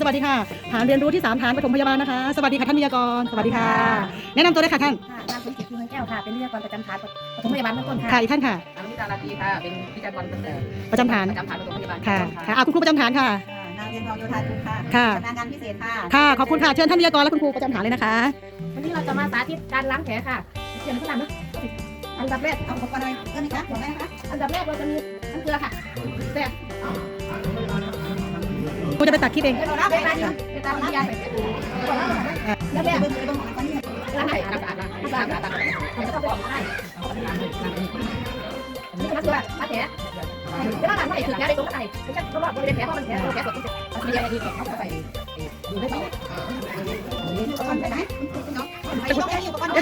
สดีค่ะ ฐานเรียนรู้ที่3ฐานปฐมพยาบาลนะคะ สวัสดีค่ะท่านวิทยากร สวัสดีค่ะ แนะนำตัวเลยค่ะท่าน ค่ะนางสมจิตคือเงินแก้วค่ะ เป็นวิทยากรประจำฐานปฐมพยาบาลเบื้องต้นค่ะค่ะอีกท่านค่ะอนุทิตาลาตีค่ะ เป็นวิจัยกรตั้งแต่ประจำฐาน ประจำฐานประถมพยาบาลค่ะ ค่ะอะคุณครูประจำฐานค่ะนางเรียนทองโยธาทุกค่ะค่ะ ชำนาญการพิเศษค่ะค่ะ ขอบคุณค่ะ เชิญท่านวิทยากรและคุณครูประจำฐานเลยนะคะ วันนี้เราจะมาสาธิตการล้างแผลค่ะเตรียมขนาดนะอันดับแรกเอาอุปกรณ์อะไรเริ่มนะคะบอกได้นะคะอันดับแรกเราจะมีน้ำเกลือค่ะ กูจะไปตัดคลิปเอง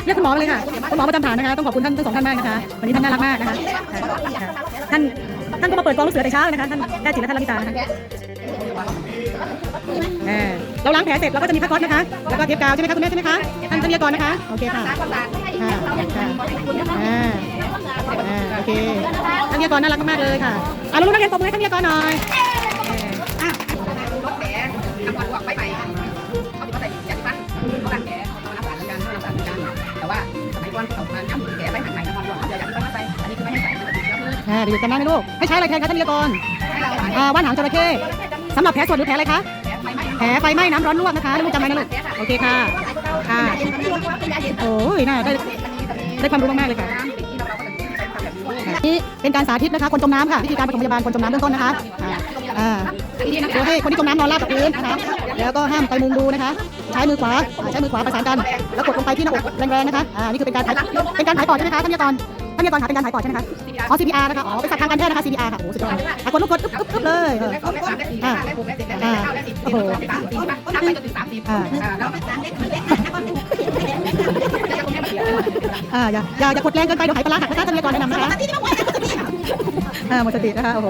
เรียกคุณหมอเลยค่ะคุณหมอประจำฐานนะคะต้องขอบคุณท่านทั้งสองท่านมากนะคะวันนี้ท่านน่ารักมากนะคะท่านท่านก็มาเปิดกองลูกเสือแต่เช้านะคะท่านแพทย์จิตและท่านรัตตานะคะเราล้างแผลเสร็จเราก็จะมีพัาก๊อซนะคะแล้วก็เทปกาวใช่ไหมคะคุณแม่ใช่ไหมคะท่านทรัพยากอนนะคะโอเคค่ะโอเคทรัพยากอนน่ารักมากเลยค่ะเอาลูกนักเรียนปบมือให้ทรัพยากอนหน่อย อ่าเดี๋ยวจำได้ไหมลูกให้ใช้อะไรแทนคะท่านวิทยากรอ่าว่านหางจระเข้สำหรับแผลสดหรือแผลอะไรคะแผลไฟไหม้แผลไฟไหม้น้ำร้อนลวกนะคะลูกจำไว้นะลูก โอเคค่ะ ค่ะ โอ้ยน่าได้ได้ความรู้มากๆเลยค่ะนี่เป็นการสาธิตนะคะ คนจมน้ำค่ะวิธีการปฐมพยาบาลคนจมน้ำเบื้องต้นนะคะอ่าดยให้คนที่จมน้ำนอนราบกับพื้นนะคะ แล้วก็ห้ามไปมุงดูนะคะ ใช้มือขวา ใช้มือขวาประสานกัน แล้วกดลงไปที่หน้าอกแรงๆนะคะ อ่า นี่คือเป็นการถ่ายเป็นการถ่ายปอดใช่ไหมคะท่านวิทยากร ท่านวิทยากรค่ะเป็นการถ่ายปอดใช่ไหมคะอ๋อ CPR นะคะ อ๋อ เป็นศัพท์ทางการแพทย์นะคะ CPR ค่ะ โอ้โหสุดยอดอะกดลูกกดอึ๊บอึ๊บอึ๊บเลยเออได้สองได้สามได้สี่ได้ห้าได้หกได้เจ็ดได้แปดได้เก้าได้สิบได้สิบได้สิบสามสิบนับไปจนถึงสามสิบอ่าอ่าแล้วอ่าอย่า อย่าอย่ากดแรงเกินไปเดี๋ยวหายปลาร้าหักนะคะท่านวิทยากรแนะนำนะคะ อ่าหมดสตินะคะ โอ้โห